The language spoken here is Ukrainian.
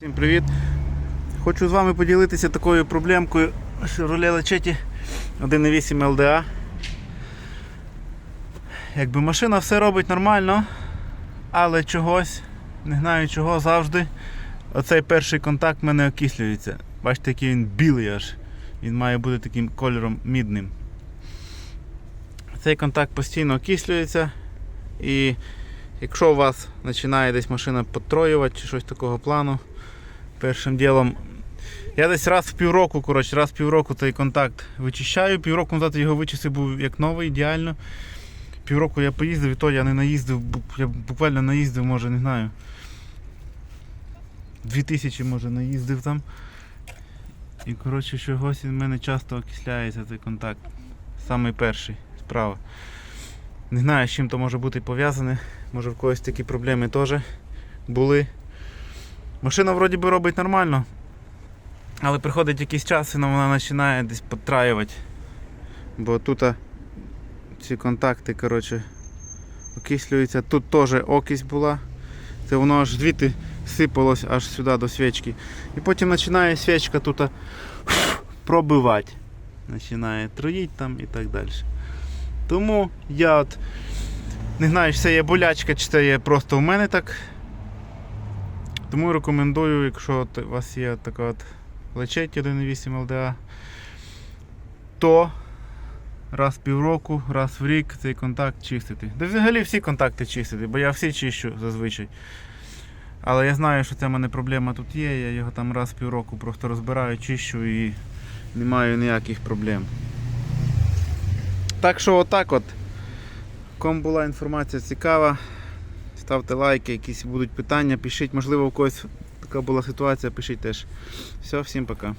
Всім привіт! Хочу з вами поділитися такою проблемкою Chevrolet Lachetti 1.8 LDA. Якби машина все робить нормально, але чогось, не знаю чого, завжди оцей перший контакт в мене окислюється. Бачите, який він білий аж. Він має бути таким кольором мідним. Цей контакт постійно окислюється і якщо у вас починає десь машина потроювати чи щось такого плану, першим ділом. Я десь раз в півроку, коротше, раз в півроку цей контакт вичищаю. Півроку назад його вичистив був як новий, ідеально. Півроку я поїздив, і то я не наїздив, я буквально наїздив, може, не знаю. 2000 може наїздив там. І коротше, чогось він в мене часто окисляється цей контакт. Самий перший справа. Не знаю, з чим то може бути пов'язане. Може в когось такі проблеми теж були. Машина вроді би робить нормально, але приходить якийсь час і вона починає десь потраювати. Бо тут ці контакти коротше, окислюються. Тут теж окись була. Це воно аж звідти сипалось аж сюди до свічки. І потім починає свічка тут пробивати. Починає троїть там і так далі. Тому я от не знаю, чи це є болячка, чи це є просто у мене так. Тому рекомендую, якщо у вас є така от Lachetti 1.8 LDA, то раз в півроку, раз в рік цей контакт чистити. Да взагалі всі контакти чистити, бо я всі чищу зазвичай. Але я знаю, що це в мене проблема тут є, я його там раз в півроку просто розбираю, чищу і не маю ніяких проблем. Так що отак от. Кому була інформація цікава, ставте лайки, якісь будуть питання, пишіть, можливо, у когось така була ситуація, пишіть теж. Все, всім пока.